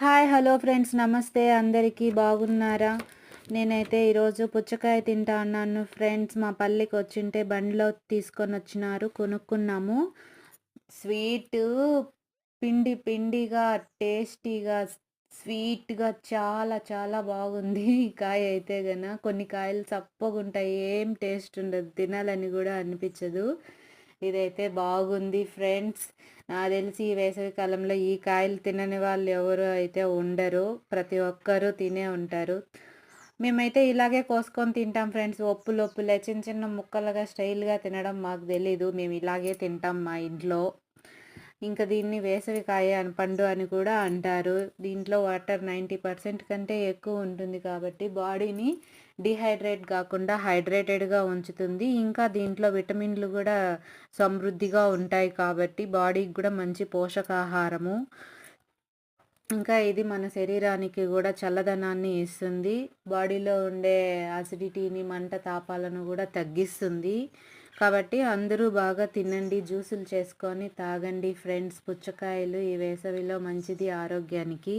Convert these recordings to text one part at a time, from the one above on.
Hi hello friends. నమస్తే. అందరికీ బాగున్నారా? నేనైతే ఈరోజు పుచ్చకాయ తింటా అన్నాను. ఫ్రెండ్స్ మా పల్లెకి వచ్చింటే బండిలో తీసుకొని వచ్చినారు. కొనుక్కున్నాము. స్వీట్ పిండి పిండిగా టేస్టీగా స్వీట్గా చాలా చాలా బాగుంది. ఈ కాయ అయితే గన కొన్ని కాయలు చప్పగా ఉంటాయి ఏం టేస్ట్ ఉండదు. తినాలని కూడా అనిపించదు. ఇదైతే బాగుంది ఫ్రెండ్స్. నాకు తెలిసి ఈ వేసవి కాలంలో ఈ కాయలు తినని వాళ్ళు ఎవరు అయితే ఉండరు. ప్రతి ఒక్కరూ తినే ఉంటారు. మేమైతే ఇలాగే కోసుకొని తింటాం ఫ్రెండ్స్. ఒప్పులు ఒప్పులే చిన్న చిన్న ముక్కలుగా స్టైల్గా తినడం మాకు తెలీదు. మేము ఇలాగే తింటాం మా ఇంట్లో. ఇంకా దీన్ని వేసవికాయ పండు అని కూడా అంటారు. దీంట్లో వాటర్ నైంటీ పర్సెంట్ కంటే ఎక్కువ ఉంటుంది కాబట్టి బాడీని డిహైడ్రేట్ కాకుండా హైడ్రేటెడ్గా ఉంచుతుంది. ఇంకా దీంట్లో విటమిన్లు కూడా సమృద్ధిగా ఉంటాయి కాబట్టి బాడీకి కూడా మంచి పోషకాహారము. ఇంకా ఇది మన శరీరానికి కూడా చల్లదనాన్ని ఇస్తుంది. బాడీలో ఉండే అసిడిటీని మంట తాపాలను కూడా తగ్గిస్తుంది. కాబట్టి అందరూ బాగా తినండి జ్యూసులు చేసుకొని తాగండి ఫ్రెండ్స్. పుచ్చకాయలు ఈ వేసవిలో మంచిది ఆరోగ్యానికి.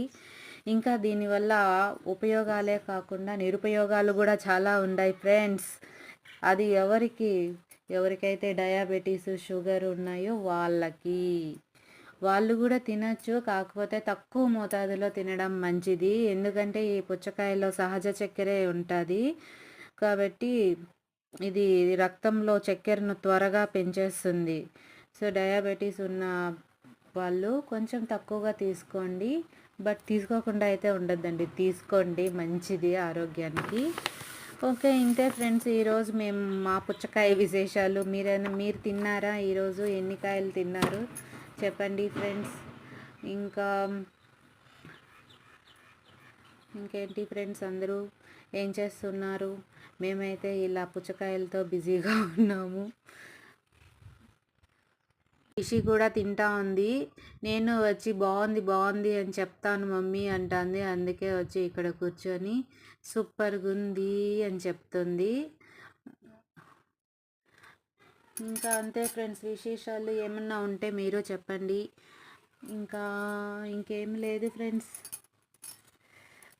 ఇంకా దీనివల్ల ఉపయోగాలే కాకుండా నిరుపయోగాలు కూడా చాలా ఉన్నాయి ఫ్రెండ్స్. అది ఎవరికి ఎవరికైతే డయాబెటీస్ షుగర్ ఉన్నాయో వాళ్ళకి. వాళ్ళు కూడా తినచ్చు కాకపోతే తక్కువ మోతాదులో తినడం మంచిది. ఎందుకంటే ఈ పుచ్చకాయలో సహజ చక్కెరే ఉంటుంది. కాబట్టి ఇది రక్తంలో చక్కెరను త్వరగా పెంచేస్తుంది. సో డయాబెటీస్ ఉన్న వాళ్ళు కొంచెం తక్కువగా తీసుకోండి. బట్ తీసుకోకుండా అయితే ఉండద్దండి. తీసుకోండి మంచిది ఆరోగ్యానికి. ఓకే ఇంతే ఫ్రెండ్స్. ఈరోజు మేము మా పుచ్చకాయ విశేషాలు. మీరైనా మీరు తిన్నారా? ఈరోజు ఎన్ని కాయలు తిన్నారు? చెప్పండి ఫ్రెండ్స్. ఇంకా ఇంకేంటి ఫ్రెండ్స్ అందరూ? ఏం చేస్తున్నారు? మేమైతే ఇలా పుచ్చకాయలతో బిజీగా ఉన్నాము. ఇషి కూడా తింటా ఉంది. నేను వచ్చి బాగుంది బాగుంది అని చెప్తాను మమ్మీ అంటుంది. అందుకే వచ్చి ఇక్కడ కూర్చొని సూపర్గా ఉంది అని చెప్తుంది. ఇంకా అంతే ఫ్రెండ్స్ విశేషాలు ఏమన్నా ఉంటే మీరు చెప్పండి. ఇంకా ఇంకేం లేదు ఫ్రెండ్స్.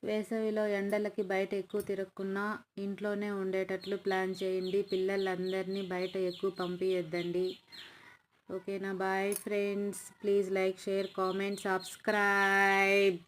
వేసవిలో ఎండలకి బయట ఎక్కువ తిరగకున్నా ఇంట్లోనే ఉండేటట్లు ప్లాన్ చేయండి. పిల్లలందరినీ బయట ఎక్కువ పంపించద్దండి ఓకేనా? Bye friends. Please like share comment subscribe.